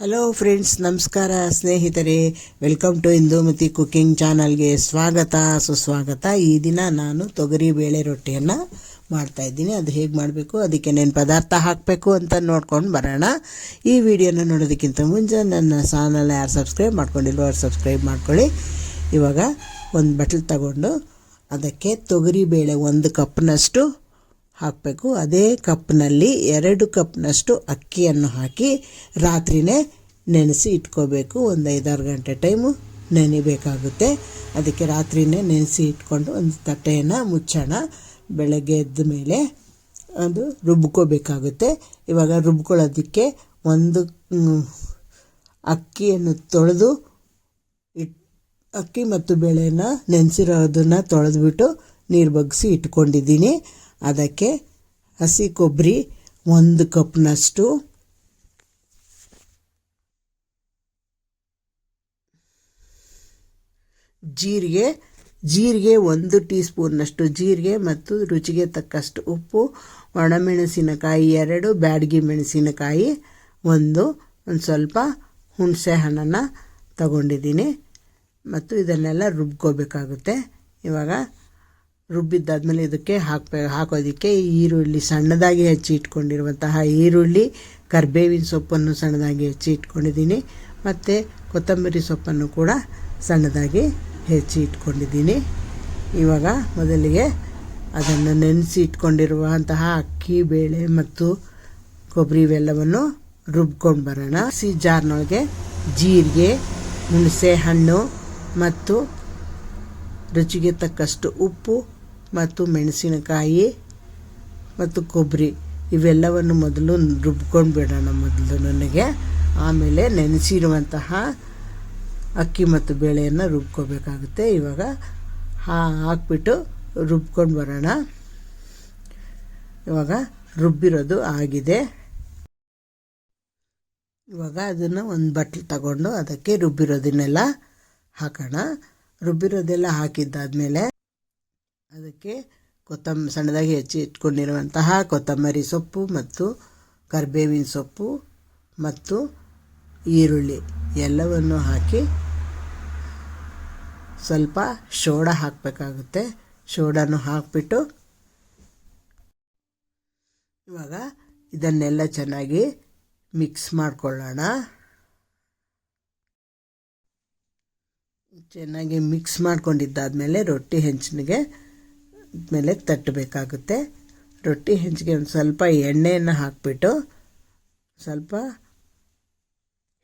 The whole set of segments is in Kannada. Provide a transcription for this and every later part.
ಹಲೋ ಫ್ರೆಂಡ್ಸ್ ನಮಸ್ಕಾರ ಸ್ನೇಹಿತರೆ. ವೆಲ್ಕಮ್ ಟು ಇಂದುಮತಿ ಕುಕ್ಕಿಂಗ್ ಚಾನಲ್ಗೆ ಸ್ವಾಗತ, ಸುಸ್ವಾಗತ. ಈ ದಿನ ನಾನು ತೊಗರಿ ಬೇಳೆ ರೊಟ್ಟಿಯನ್ನು ಮಾಡ್ತಾ ಇದ್ದೀನಿ. ಅದು ಹೇಗೆ ಮಾಡಬೇಕು, ಅದಕ್ಕೆ ನೇನು ಪದಾರ್ಥ ಹಾಕಬೇಕು ಅಂತ ನೋಡ್ಕೊಂಡು ಬರೋಣ. ಈ ವಿಡಿಯೋನ ನೋಡೋದಕ್ಕಿಂತ ಮುಂಚೆ ನನ್ನ ಚಾನಲ್ ಯಾರು ಸಬ್ಸ್ಕ್ರೈಬ್ ಮಾಡ್ಕೊಂಡಿಲ್ವೋ ಅವ್ರು ಸಬ್ಸ್ಕ್ರೈಬ್ ಮಾಡ್ಕೊಳ್ಳಿ. ಇವಾಗ ಒಂದು ಬಟ್ಲು ತಗೊಂಡು ಅದಕ್ಕೆ ತೊಗರಿ ಬೇಳೆ ಒಂದು ಕಪ್ನಷ್ಟು ಹಾಕಬೇಕು. ಅದೇ ಕಪ್ನಲ್ಲಿ ಎರಡು ಕಪ್ನಷ್ಟು ಅಕ್ಕಿಯನ್ನು ಹಾಕಿ ರಾತ್ರಿನೇ ನೆನೆಸಿ ಇಟ್ಕೋಬೇಕು. ಒಂದು ಐದಾರು ಗಂಟೆ ಟೈಮು ನೆನಿಬೇಕಾಗುತ್ತೆ. ಅದಕ್ಕೆ ರಾತ್ರಿನೇ ನೆನೆಸಿ ಇಟ್ಕೊಂಡು ಒಂದು ತಟ್ಟೆಯನ್ನು ಮುಚ್ಚೋಣ. ಬೆಳಗ್ಗೆ ಎದ್ದ ಮೇಲೆ ಅದು ರುಬ್ಕೋಬೇಕಾಗುತ್ತೆ. ಇವಾಗ ರುಬ್ಕೊಳ್ಳೋದಕ್ಕೆ ಒಂದು ಅಕ್ಕಿಯನ್ನು ತೊಳೆದು ಇಟ್, ಅಕ್ಕಿ ಮತ್ತು ಬೇಳೆನ ನೆನೆಸಿರೋದನ್ನು ತೊಳೆದ್ಬಿಟ್ಟು ನೀರು ಬಗ್ಸಿ ಇಟ್ಕೊಂಡಿದ್ದೀನಿ. ಅದಕ್ಕೆ ಹಸಿ ಕೊಬ್ಬರಿ ಒಂದು ಕಪ್ನಷ್ಟು. ಜೀರಿಗೆ ಜೀರಿಗೆ ಒಂದು ಟೀ ಸ್ಪೂನ್ನಷ್ಟು ಜೀರಿಗೆ ಮತ್ತು ರುಚಿಗೆ ತಕ್ಕಷ್ಟು ಉಪ್ಪು, ಒಣಮೆಣಸಿನಕಾಯಿ ಎರಡು, ಬ್ಯಾಡಗಿ ಮೆಣಸಿನಕಾಯಿ ಒಂದು ಒಂದು ಸ್ವಲ್ಪ ಹುಣಸೆ ಹಣ್ಣನ್ನು ತಗೊಂಡಿದ್ದೀನಿ. ಮತ್ತು ಇದನ್ನೆಲ್ಲ ರುಬ್ಕೋಬೇಕಾಗುತ್ತೆ. ಇವಾಗ ರುಬ್ಬಿದ್ದಾದ್ಮೇಲೆ ಇದಕ್ಕೆ ಹಾಕ್ಬೇ ಹಾಕೋದಕ್ಕೆ ಈರುಳ್ಳಿ ಸಣ್ಣದಾಗಿ ಹೆಚ್ಚಿ ಇಟ್ಕೊಂಡಿರುವಂತಹ ಈರುಳ್ಳಿ, ಕರ್ಬೇವಿನ ಸೊಪ್ಪನ್ನು ಸಣ್ಣದಾಗಿ ಹೆಚ್ಚಿ ಇಟ್ಕೊಂಡಿದ್ದೀನಿ, ಮತ್ತು ಕೊತ್ತಂಬರಿ ಸೊಪ್ಪನ್ನು ಕೂಡ ಸಣ್ಣದಾಗಿ ಹೆಚ್ಚಿ ಇಟ್ಕೊಂಡಿದ್ದೀನಿ. ಇವಾಗ ಮೊದಲಿಗೆ ಅದನ್ನು ನೆನೆಸಿ ಇಟ್ಕೊಂಡಿರುವಂತಹ ಅಕ್ಕಿ, ಬೇಳೆ ಮತ್ತು ಕೊಬ್ಬರಿ ಇವೆಲ್ಲವನ್ನು ರುಬ್ಕೊಂಡು ಬರೋಣ. ಸಿ ಜಾರ್ನೊಳಗೆ ಜೀರಿಗೆ, ಹುಣಸೆ ಹಣ್ಣು ಮತ್ತು ರುಚಿಗೆ ತಕ್ಕಷ್ಟು ಉಪ್ಪು ಮತ್ತು ಮೆಣಸಿನಕಾಯಿ ಮತ್ತು ಕೊಬ್ಬರಿ ಇವೆಲ್ಲವನ್ನು ಮೊದಲು ರುಬ್ಕೊಂಡು ಬಿಡೋಣ ಮೊದಲು ನನಗೆ. ಆಮೇಲೆ ನೆನೆಸಿರುವಂತಹ ಅಕ್ಕಿ ಮತ್ತು ಬೇಳೆಯನ್ನು ರುಬ್ಕೋಬೇಕಾಗುತ್ತೆ. ಇವಾಗ ಹಾಕ್ಬಿಟ್ಟು ರುಬ್ಕೊಂಡು ಬರೋಣ. ಇವಾಗ ರುಬ್ಬಿರೋದು ಆಗಿದೆ. ಇವಾಗ ಅದನ್ನು ಒಂದು ಬಟ್ಲ್ ತಗೊಂಡು ಅದಕ್ಕೆ ರುಬ್ಬಿರೋದನ್ನೆಲ್ಲ ಹಾಕೋಣ. ರುಬ್ಬಿರೋದೆಲ್ಲ ಹಾಕಿದ್ದಾದಮೇಲೆ ಅದಕ್ಕೆ ಕೊತ್ತಂಬ ಸಣ್ಣದಾಗಿ ಹೆಚ್ಚಿ ಇಟ್ಕೊಂಡಿರುವಂತಹ ಕೊತ್ತಂಬರಿ ಸೊಪ್ಪು ಮತ್ತು ಕರಿಬೇವಿನ ಸೊಪ್ಪು ಮತ್ತು ಈರುಳ್ಳಿ ಎಲ್ಲವನ್ನು ಹಾಕಿ ಸ್ವಲ್ಪ ಶೋಡ ಹಾಕಬೇಕಾಗುತ್ತೆ. ಶೋಡನ್ನು ಹಾಕಿಬಿಟ್ಟು ಇವಾಗ ಇದನ್ನೆಲ್ಲ ಚೆನ್ನಾಗಿ ಮಿಕ್ಸ್ ಮಾಡಿಕೊಳ್ಳೋಣ. ಚೆನ್ನಾಗಿ ಮಿಕ್ಸ್ ಮಾಡ್ಕೊಂಡಿದ್ದಾದಮೇಲೆ ರೊಟ್ಟಿ ಹೆಂಚಿಗೆ ಮೇಲೆ ತಟ್ಟಬೇಕಾಗುತ್ತೆ. ರೊಟ್ಟಿ ಹೆಂಚಿಗೆ ಒಂದು ಸ್ವಲ್ಪ ಎಣ್ಣೆಯನ್ನು ಹಾಕಿಬಿಟ್ಟು ಸ್ವಲ್ಪ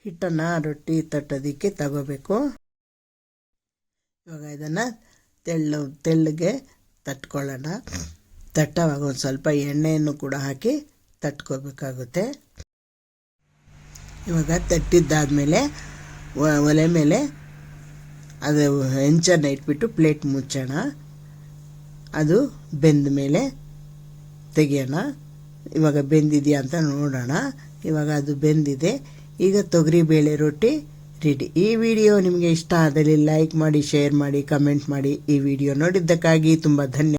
ಹಿಟ್ಟನ್ನು ರೊಟ್ಟಿ ತಟ್ಟೋದಕ್ಕೆ ತಗೋಬೇಕು. ಇವಾಗ ಇದನ್ನು ತೆಳ್ಳು, ತೆಳ್ಳಗೆ ತಟ್ಕೊಳ್ಳೋಣ. ತಟ್ಟವಾಗ ಒಂದು ಸ್ವಲ್ಪ ಎಣ್ಣೆಯನ್ನು ಕೂಡ ಹಾಕಿ ತಟ್ಕೋಬೇಕಾಗುತ್ತೆ. ಇವಾಗ ತಟ್ಟಿದ್ದಾದಮೇಲೆ ಒಲೆ ಮೇಲೆ ಅದು ಹೆಂಚನ್ನು ಇಟ್ಬಿಟ್ಟು ಪ್ಲೇಟ್ ಮುಚ್ಚೋಣ. ಅದು ಬೆಂದ ಮೇಲೆ ತೆಗೆಯೋಣ. ಇವಾಗ ಬೆಂದಿದೆಯಾ ಅಂತ ನೋಡೋಣ. ಇವಾಗ ಅದು ಬೆಂದಿದೆ. ಈಗ ತೊಗರಿ ಬೇಳೆ ರೊಟ್ಟಿ ರೆಡಿ ಈ ವಿಡಿಯೋ ನಿಮಗೆ ಇಷ್ಟ ಆದಲ್ಲಿ ಲೈಕ್ ಮಾಡಿ ಶೇರ್ ಮಾಡಿ ಕಮೆಂಟ್ ಮಾಡಿ ಈ ವಿಡಿಯೋ ನೋಡಿದ್ದಕ್ಕಾಗಿ ತುಂಬ ಧನ್ಯ